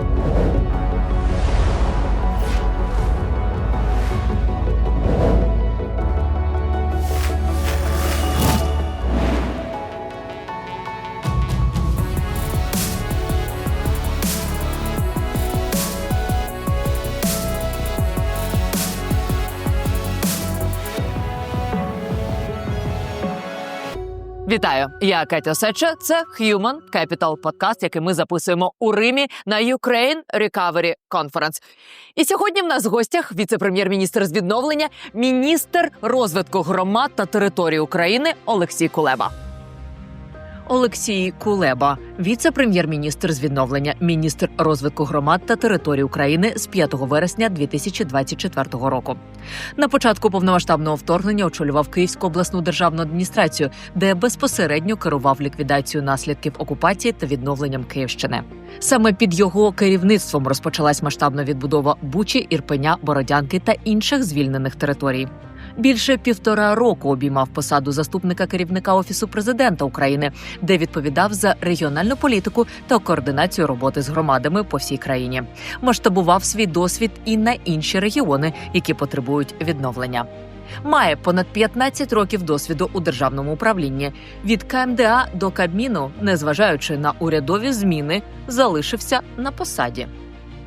Thank you Вітаю, я Катя Сеча. Це Human Capital подкаст, який ми записуємо у Римі на Ukraine Recovery Conference. І сьогодні в нас в гостях віце-прем'єр-міністр з відновлення, міністр розвитку громад та територій України Олексій Кулеба. Олексій Кулеба, віце-прем'єр-міністр з відновлення, міністр розвитку громад та територій України з 5 вересня 2024 року. На початку повномасштабного вторгнення очолював Київську обласну державну адміністрацію, де безпосередньо керував ліквідацією наслідків окупації та відновленням Київщини. Саме під його керівництвом розпочалась масштабна відбудова Бучі, Ірпеня, Бородянки та інших звільнених територій. Більше півтора року обіймав посаду заступника керівника офісу президента України, де відповідав за регіональну політику та координацію роботи з громадами по всій країні. Масштабував свій досвід і на інші регіони, які потребують відновлення. Має понад 15 років досвіду у державному управлінні. Від КМДА до Кабміну, незважаючи на урядові зміни, залишився на посаді.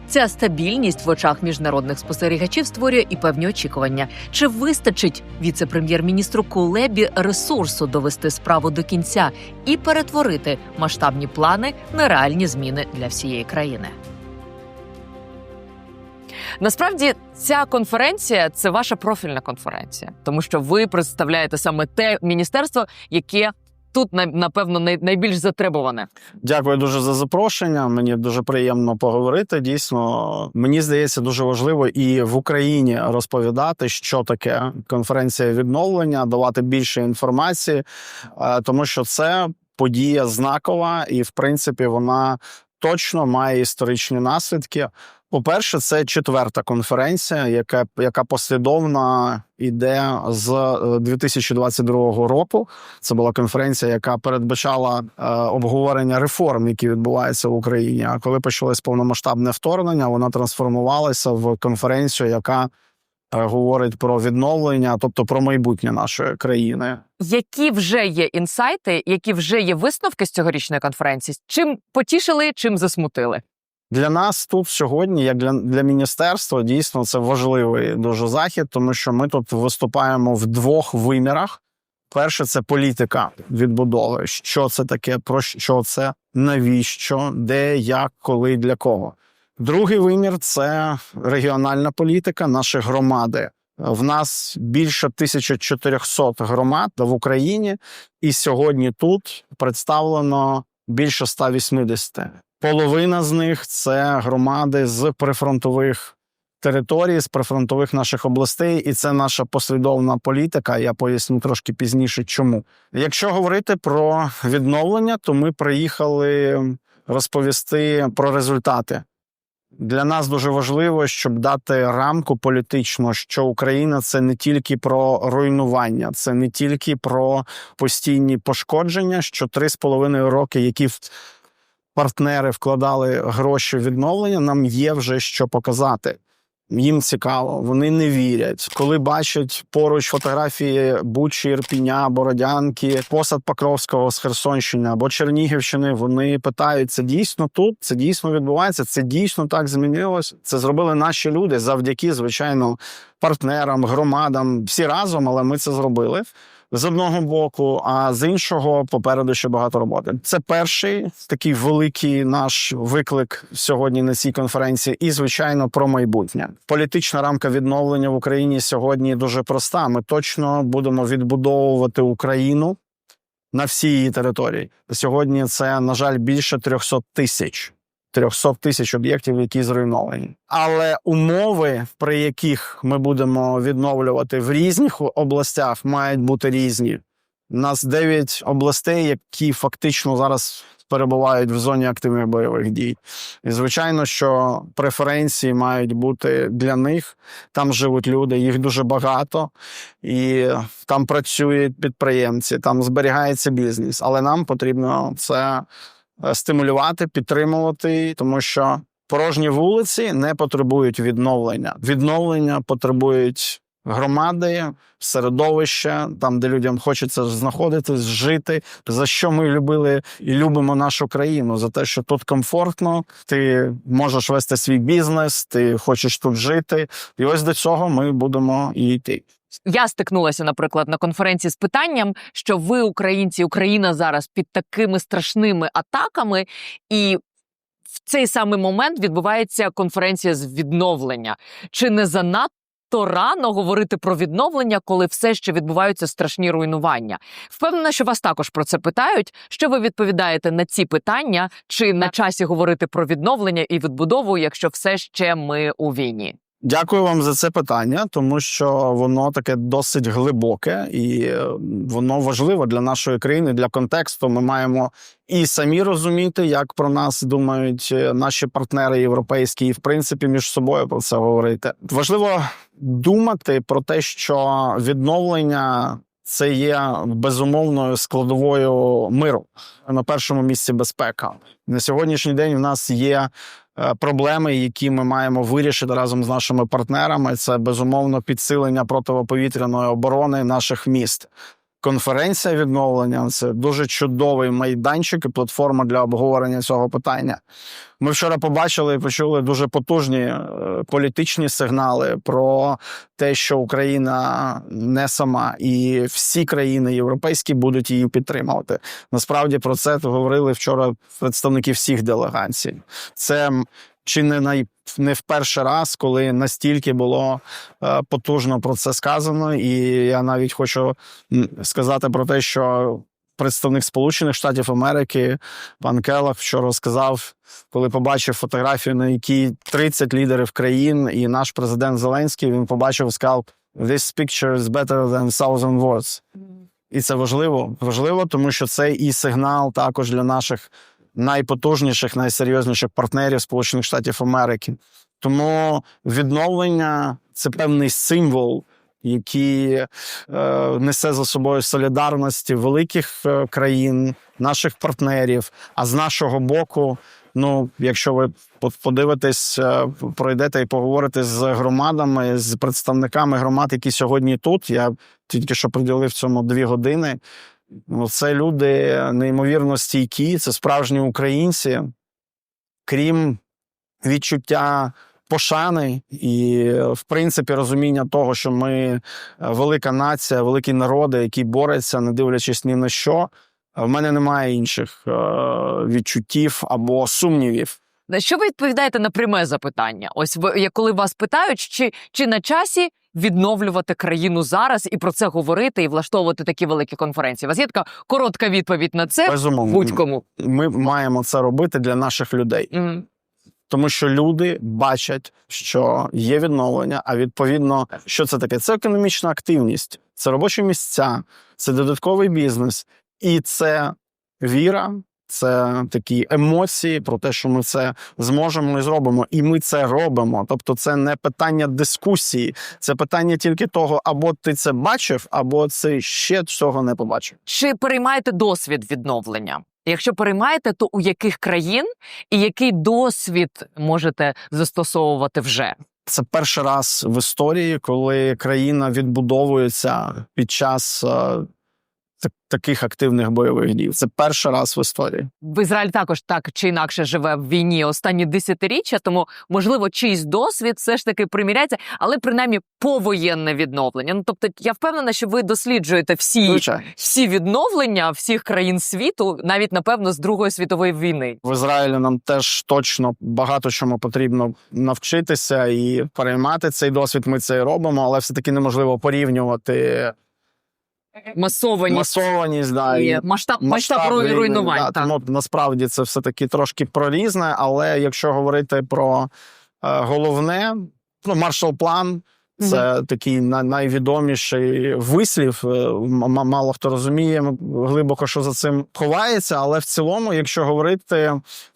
Ця стабільність в очах міжнародних спостерігачів створює і певні очікування. Чи вистачить віце-прем'єр-міністру Кулебі ресурсу довести справу до кінця і перетворити масштабні плани на реальні зміни для всієї країни? Насправді ця конференція це ваша профільна конференція, тому що ви представляєте саме те міністерство, яке тут напевно най- найбільш затребуване. Дякую дуже за запрошення. Мені дуже приємно поговорити. Дійсно, мені здається, дуже важливо і в Україні розповідати, що таке конференція відновлення, давати більше інформації, е, тому що це подія знакова, і в принципі вона точно має історичні наслідки. По-перше, це четверта конференція, яка, яка послідовно йде з е, 2022 року. Це була конференція, яка передбачала е, обговорення реформ, які відбуваються в Україні. А коли почалось повномасштабне вторгнення, вона трансформувалася в конференцію, яка е, говорить про відновлення, тобто про майбутнє нашої країни. Які вже є інсайти, які вже є висновки з цьогорічної конференції? Чим потішили, чим засмутили? Для нас тут сьогодні, як для, для міністерства, дійсно це важливий дуже захід, тому що ми тут виступаємо в двох вимірах. Перше, це політика відбудови. Що це таке, про що це, навіщо, де, як, коли, для кого. Другий вимір це регіональна політика, наші громади. В нас більше 1400 громад в Україні, і сьогодні тут представлено більше 180. Половина з них це громади з прифронтових територій, з прифронтових наших областей, і це наша послідовна політика. Я поясню трошки пізніше, чому. Якщо говорити про відновлення, то ми приїхали розповісти про результати. Для нас дуже важливо, щоб дати рамку політичну, що Україна це не тільки про руйнування, це не тільки про постійні пошкодження, що три з половиною роки, які партнери вкладали гроші в відновлення, нам є вже що показати. Їм цікаво, вони не вірять. Коли бачать поруч фотографії Бучі, Ірпіня, Бородянки, посад Покровського з Херсонщини або Чернігівщини, вони питають: це дійсно тут, це дійсно відбувається, це дійсно так змінилось. Це зробили наші люди завдяки, звичайно, партнерам, громадам, всі разом, але ми це зробили. З одного боку, а з іншого попереду ще багато роботи. Це перший такий великий наш виклик сьогодні на цій конференції, і звичайно про майбутнє. Політична рамка відновлення в Україні сьогодні дуже проста. Ми точно будемо відбудовувати Україну на всій її території. Сьогодні це на жаль більше 300 тисяч. 300 тисяч об'єктів, які зруйновані. Але умови, при яких ми будемо відновлювати в різних областях, мають бути різні. У нас 9 областей, які фактично зараз перебувають в зоні активних бойових дій. І звичайно, що преференції мають бути для них. Там живуть люди, їх дуже багато, і там працюють підприємці, там зберігається бізнес. Але нам потрібно це стимулювати, підтримувати, тому що Порожні вулиці не потребують відновлення. Відновлення потребують громади, середовища, там, де людям хочеться знаходитись, жити. За що ми любили і любимо нашу країну? За те, що тут комфортно, ти можеш вести свій бізнес, ти хочеш тут жити. І ось до цього ми будемо і йти. Я стикнулася, наприклад, на конференції з питанням, що ви, українці, Україна зараз під такими страшними атаками, і в цей самий момент відбувається конференція з відновлення. Чи не занадто рано говорити про відновлення, коли все ще відбуваються страшні руйнування? Впевнена, що вас також про це питають. Що ви відповідаєте на ці питання? Чи на часі говорити про відновлення і відбудову, якщо все ще ми у війні? Дякую вам за це питання, тому що воно таке досить глибоке і е, воно важливо для нашої країни, для контексту. Ми маємо і самі розуміти, як про нас думають е, наші партнери європейські, і в принципі між собою про це говорити. Важливо думати про те, що відновлення. Це є безумовною складовою миру на першому місці безпека. На сьогоднішній день в нас є проблеми, які ми маємо вирішити разом з нашими партнерами. Це безумовно підсилення протиповітряної оборони наших міст. Конференція відновлення це дуже чудовий майданчик і платформа для обговорення цього питання. Ми вчора побачили і почули дуже потужні е, політичні сигнали про те, що Україна не сама, і всі країни європейські будуть її підтримувати. Насправді про це говорили вчора представники всіх делегацій. Це чи не най не в перший раз, коли настільки було е, потужно про це сказано, і я навіть хочу сказати про те, що представник Сполучених Штатів Америки пан Келлах вчора сказав, коли побачив фотографію, на якій 30 лідерів країн, і наш президент Зеленський він побачив, і сказав: This picture is better than thousand words. І це важливо. Важливо, тому що це і сигнал також для наших найпотужніших, найсерйозніших партнерів Сполучених Штатів Америки. Тому відновлення це певний символ, який е, несе за собою солідарності великих е, країн, наших партнерів. А з нашого боку, ну, якщо ви подивитесь, е, пройдете і поговорите з громадами, з представниками громад, які сьогодні тут. Я тільки що приділив цьому дві години. Ну, це люди неймовірно стійкі, це справжні українці, крім відчуття пошани і, в принципі, розуміння того, що ми е, велика нація, великі народи, які борються, не дивлячись ні на що. В мене немає інших е, відчуттів або сумнівів. На що ви відповідаєте на пряме запитання? Ось коли вас питають, чи, чи на часі відновлювати країну зараз і про це говорити і влаштовувати такі великі конференції? У вас є така коротка відповідь на це Безумовно, будь-кому. ми маємо це робити для наших людей. Мгм. Тому що люди бачать, що є відновлення, а відповідно, що це таке? Це економічна активність, це робочі місця, це додатковий бізнес, і це віра, це такі емоції про те, що ми це зможемо і зробимо. І ми це робимо. Тобто, це не питання дискусії, це питання тільки того, або ти це бачив, або це ще цього не побачив. Чи переймаєте досвід відновлення? Якщо переймаєте, то у яких країн і який досвід можете застосовувати вже? Це перший раз в історії, коли країна відбудовується під час е, таких активних бойових дій. Це перший раз в історії. В Ізраїль також так чи інакше живе в війні останні десятиріччя, тому можливо чийсь досвід все ж таки приміряється, але принаймні повоєнне відновлення. Ну тобто, я впевнена, що ви досліджуєте всі, Звичайно. всі відновлення всіх країн світу, навіть напевно з Другої світової війни. В Ізраїлі нам теж точно багато чому потрібно навчитися і переймати цей досвід. Ми це і робимо, але все таки неможливо порівнювати Масовані масованість. Да, і масштаб масштаб масштаб руй- руйнувань. Да, так. тому насправді це все таки трошки про різне. Але якщо говорити про е, головне, ну маршал план. Це такий найвідоміший вислів. е, Мало хто розуміє глибоко, що за цим ховається. Але в цілому, якщо говорити,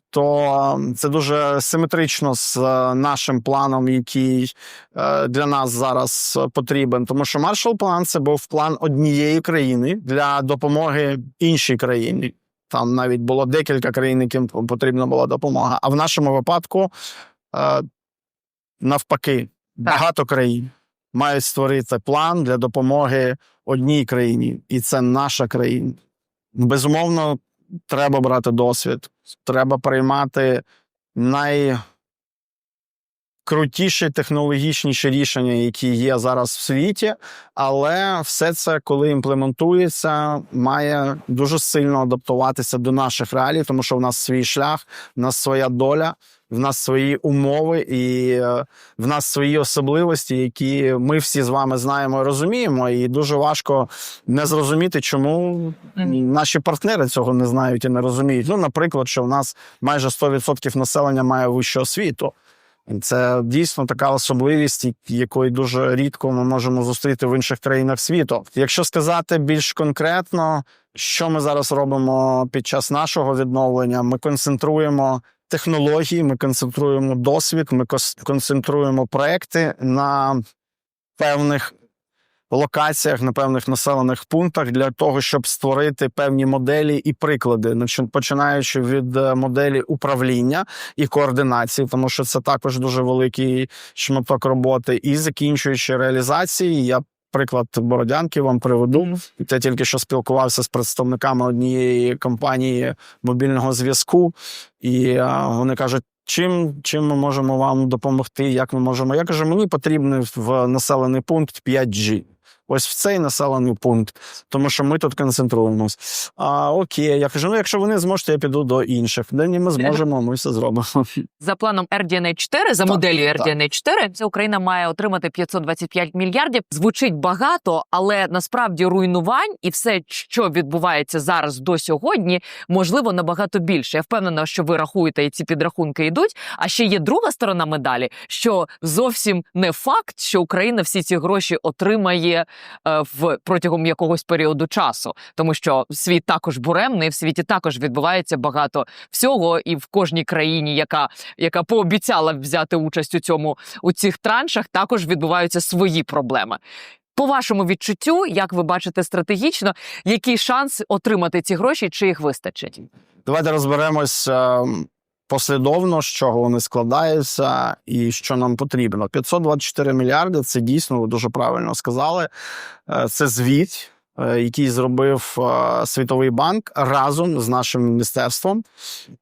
то це дуже симетрично з е, нашим планом, який е, для нас зараз потрібен. Тому що маршал план це був план однієї країни для допомоги іншій країні. Там навіть було декілька країн, яким потрібна була допомога. А в нашому випадку е, навпаки, багато країн мають створити план для допомоги одній країні, і це наша країна. Безумовно, треба брати досвід, треба приймати найкрутіші технологічніші рішення, які є зараз в світі, але все це, коли імплементується, має дуже сильно адаптуватися до наших реалій, тому що в нас свій шлях, в нас своя доля, в нас свої умови і е, в нас свої особливості, які ми всі з вами знаємо і розуміємо. І дуже важко не зрозуміти, чому наші партнери цього не знають і не розуміють. Ну, наприклад, що в нас майже 100% населення має вищу освіту. Це дійсно така особливість, якої дуже рідко ми можемо зустріти в інших країнах світу. Якщо сказати більш конкретно, що ми зараз робимо під час нашого відновлення, ми концентруємо технології, ми концентруємо досвід, ми концентруємо проекти на певних локаціях, на певних населених пунктах для того, щоб створити певні моделі і приклади, починаючи від е, моделі управління і координації, тому що це також дуже великий шматок роботи, і закінчуючи реалізації, я. Приклад Бородянки вам приведу. Я тільки що спілкувався з представниками однієї компанії мобільного зв'язку, і а, вони кажуть, чим, чим ми можемо вам допомогти, як ми можемо. Я кажу, мені потрібен в населений пункт 5G. Ось в цей населений пункт, тому що ми тут концентруємось. А окей, я кажу: ну якщо ви не зможете, я піду до інших. Де ні, ми зможемо, ми все зробимо. За планом RDNA 4, за Так, моделлю. RDNA 4, ця Україна має отримати 525 мільярдів. Звучить багато, але насправді руйнувань і все, що відбувається зараз до сьогодні, можливо, набагато більше. Я впевнена, що ви рахуєте, і ці підрахунки йдуть. А ще є друга сторона медалі, що зовсім не факт, що Україна всі ці гроші отримає в протягом якогось періоду часу, тому що світ також буремний, в світі також відбувається багато всього, і в кожній країні, яка, яка пообіцяла взяти участь у цьому у цих траншах, також відбуваються свої проблеми. По вашому відчуттю, як ви бачите стратегічно, який шанс отримати ці гроші, чи їх вистачить? Давайте розберемось е, послідовно, з чого вони складаються і що нам потрібно. 524 мільярди це дійсно ви дуже правильно сказали. Е, Це звіт, е, який зробив е, Світовий банк разом з нашим міністерством,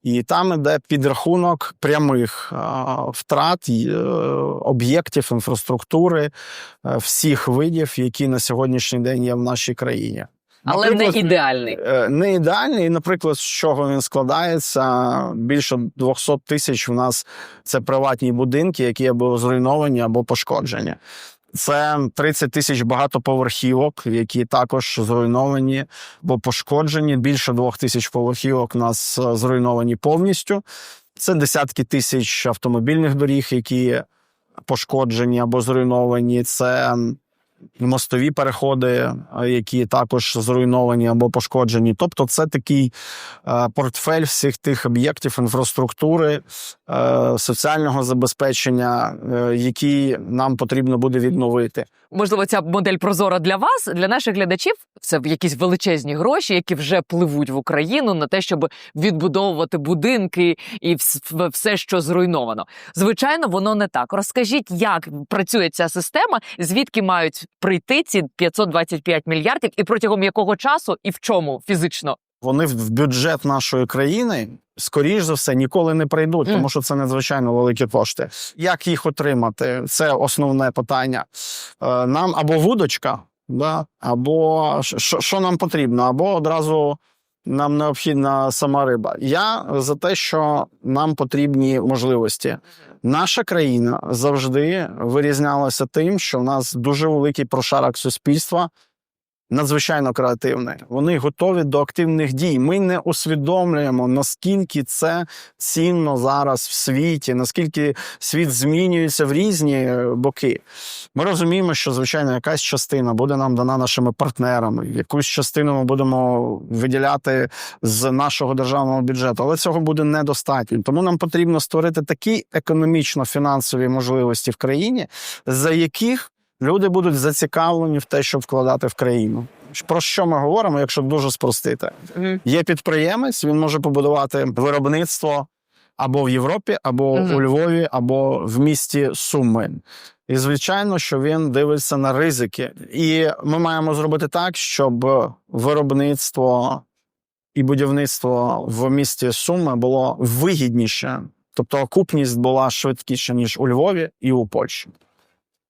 і там іде підрахунок прямих втрат об'єктів інфраструктури всіх видів, які на сьогоднішній день є в нашій країні. Але не ідеальний. Е, не ідеальний. І, наприклад, з чого він складається? Більше 200 тисяч у нас це приватні будинки, які або зруйновані, або пошкоджені. Це 30 тисяч багатоповерхівок, які також зруйновані або пошкоджені. Більше двох тисяч поверхівок у нас е, зруйновані повністю. Це десятки тисяч автомобільних доріг, які пошкоджені або зруйновані. Це мостові переходи, які також зруйновані або пошкоджені. Тобто, це такий е, портфель всіх тих об'єктів інфраструктури, е, соціального забезпечення, е, які нам потрібно буде відновити. Можливо, ця модель прозора для вас, для наших глядачів. Це якісь величезні гроші, які вже пливуть в Україну на те, щоб відбудовувати будинки і все, що зруйновано. Звичайно, воно не так. Розкажіть, як працює ця система, звідки мають прийти ці 525 мільярдів, і протягом якого часу, і в чому фізично? Вони в бюджет нашої країни, скоріш за все, ніколи не прийдуть, тому що це надзвичайно великі кошти. Як їх отримати? Це основне питання. Е, Нам або вудочка, да? або що, що нам потрібно, або одразу. Нам необхідна сама риба. Я за те, що нам потрібні можливості. Наша країна завжди вирізнялася тим, що в нас дуже великий прошарок суспільства, надзвичайно креативний. Вони готові до активних дій. Ми не усвідомлюємо, наскільки це цінно зараз в світі, наскільки світ змінюється в різні е, боки. Ми розуміємо, що звичайно якась частина буде нам дана нашими партнерами. Якусь частину ми будемо виділяти з нашого державного бюджету, але цього буде недостатньо. Тому нам потрібно створити такі економічно-фінансові можливості в країні, за яких люди будуть зацікавлені в те, щоб вкладати в країну. Про що ми говоримо, якщо дуже спростити? Є підприємець, він може побудувати виробництво або в Європі, або у Львові, або в місті Суми. І звичайно, що він дивиться на ризики. І ми маємо зробити так, щоб виробництво і будівництво в місті Суми було вигідніше, тобто окупність була швидкіша, ніж у Львові і у Польщі.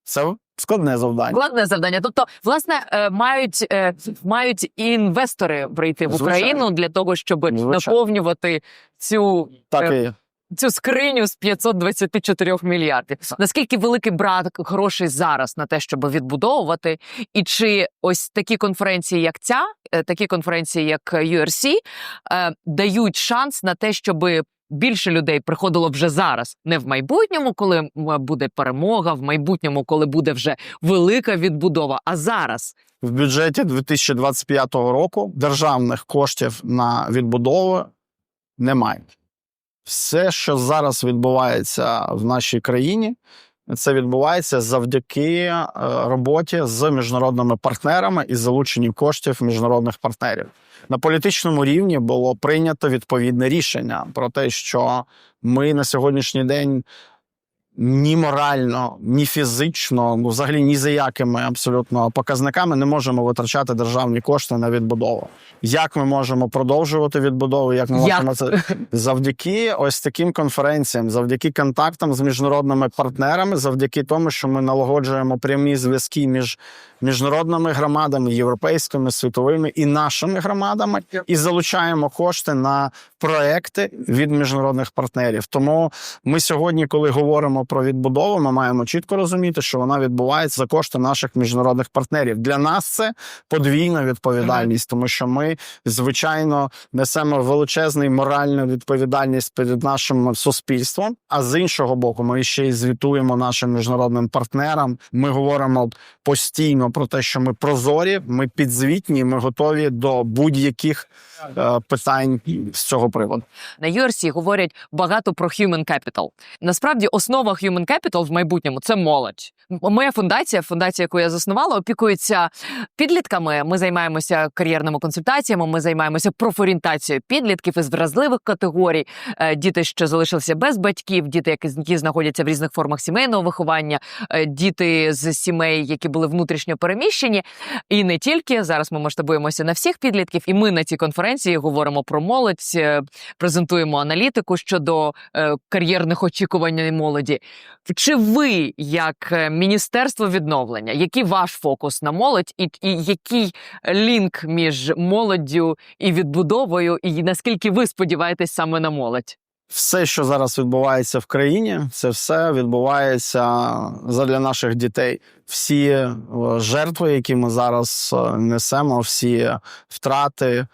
Це складне завдання. Складне завдання. Тобто, власне, е, мають, е, мають і інвестори прийти в Звичайно. Україну для того, щоб Звичайно. наповнювати цю Так Е, і цю скриню з 524 мільярдів. Наскільки великий брат грошей зараз на те, щоб відбудовувати, і чи ось такі конференції, як ця, такі конференції, як URC, дають шанс на те, щоб більше людей приходило вже зараз, не в майбутньому, коли буде перемога, в майбутньому, коли буде вже велика відбудова, а зараз. В бюджеті 2025 року державних коштів на відбудову немає. Все, що зараз відбувається в нашій країні, це відбувається завдяки е, роботі з міжнародними партнерами і залученням коштів міжнародних партнерів. На політичному рівні було прийнято відповідне рішення про те, що ми на сьогоднішній день ні морально, ні фізично, ну взагалі ні за якими абсолютно показниками не можемо витрачати державні кошти на відбудову. Як ми можемо продовжувати відбудову? Як ми Як? можемо це завдяки ось таким конференціям, завдяки контактам з міжнародними партнерами, завдяки тому, що ми налагоджуємо прямі зв'язки між міжнародними громадами, європейськими, світовими і нашими громадами, і залучаємо кошти на проекти від міжнародних партнерів. Тому ми сьогодні, коли говоримо про відбудову, ми маємо чітко розуміти, що вона відбувається за кошти наших міжнародних партнерів. Для нас це подвійна відповідальність, тому що ми, звичайно, несемо величезну моральну відповідальність перед нашим суспільством. А з іншого боку, ми ще й звітуємо нашим міжнародним партнерам. Ми говоримо постійно про те, що ми прозорі, ми підзвітні, ми готові до будь-яких е, питань з цього приводу. На URC говорять багато про human capital. Насправді, основа human capital в майбутньому це молодь. Моя фундація, фундація, яку я заснувала, опікується підлітками. Ми займаємося кар'єрними консультаціями. Ми займаємося профорієнтацією підлітків із вразливих категорій. Е, Діти, що залишилися без батьків, діти, які знаходяться в різних формах сімейного виховання, е, діти з сімей, які були внутрішньо переміщені. І не тільки зараз ми масштабуємося на всіх підлітків, і ми на цій конференції говоримо про молодь, е, презентуємо аналітику щодо кар'єрних очікувань молоді. Чи ви, як міністерство відновлення, який ваш фокус на молодь, і, і який лінк між молоддю і відбудовою, і наскільки ви сподіваєтесь саме на молодь? Все, що зараз відбувається в країні, це все відбувається задля наших дітей. Всі е, жертви, які ми зараз е, несемо, всі втрати.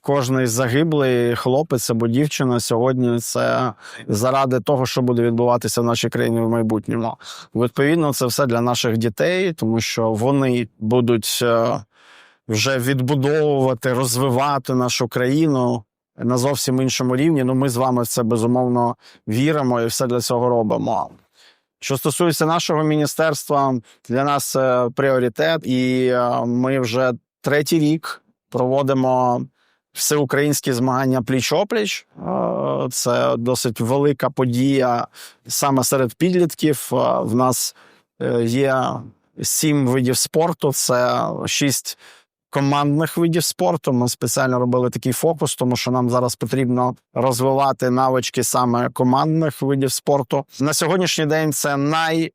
Кожний загиблий хлопець або дівчина сьогодні це заради того, що буде відбуватися в нашій країні в майбутньому. Відповідно, це все для наших дітей, тому що вони будуть е, вже відбудовувати, розвивати нашу країну на зовсім іншому рівні. Ну, ми з вами в це безумовно віримо і все для цього робимо. Що стосується нашого міністерства, для нас це пріоритет, і е, ми вже третій рік проводимо всеукраїнські змагання пліч-опліч. Це досить велика подія саме серед підлітків. В нас е, є сім видів спорту, це шість командних видів спорту. Ми спеціально робили такий фокус, тому що нам зараз потрібно розвивати навички саме командних видів спорту. На сьогоднішній день це най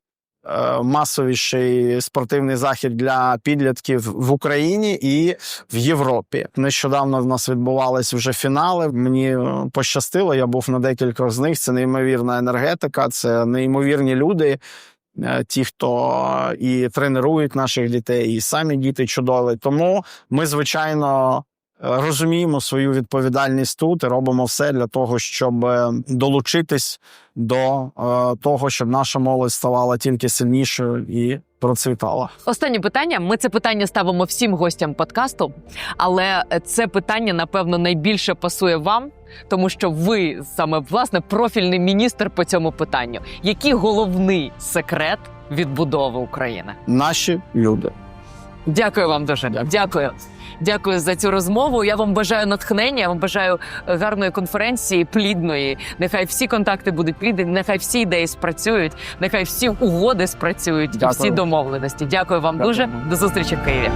масовіший спортивний захід для підлітків в Україні і в Європі. Нещодавно в нас відбувались вже фінали. Мені е, пощастило. Я був на декількох з них. Це неймовірна енергетика, це неймовірні люди. е, Ті, хто і тренують наших дітей, і самі діти чудові. Тому ми, звичайно, е, розуміємо свою відповідальність тут і робимо все для того, щоб е, долучитись до е, того, щоб наша молодь ставала тільки сильнішою і процвітала. Останнє питання. Ми це питання ставимо всім гостям подкасту, але це питання, напевно, найбільше пасує вам, тому що ви саме власне профільний міністр по цьому питанню. Який головний секрет відбудови України? Наші люди. Дякую вам дуже. Дякую. Дякую. Дякую за цю розмову. Я вам бажаю натхнення. Я вам бажаю е, гарної конференції, плідної. Нехай всі контакти будуть плідні, нехай всі ідеї спрацюють, нехай всі угоди спрацюють Дякую. всі домовленості. Дякую вам Дякую. дуже. До зустрічі в Києві.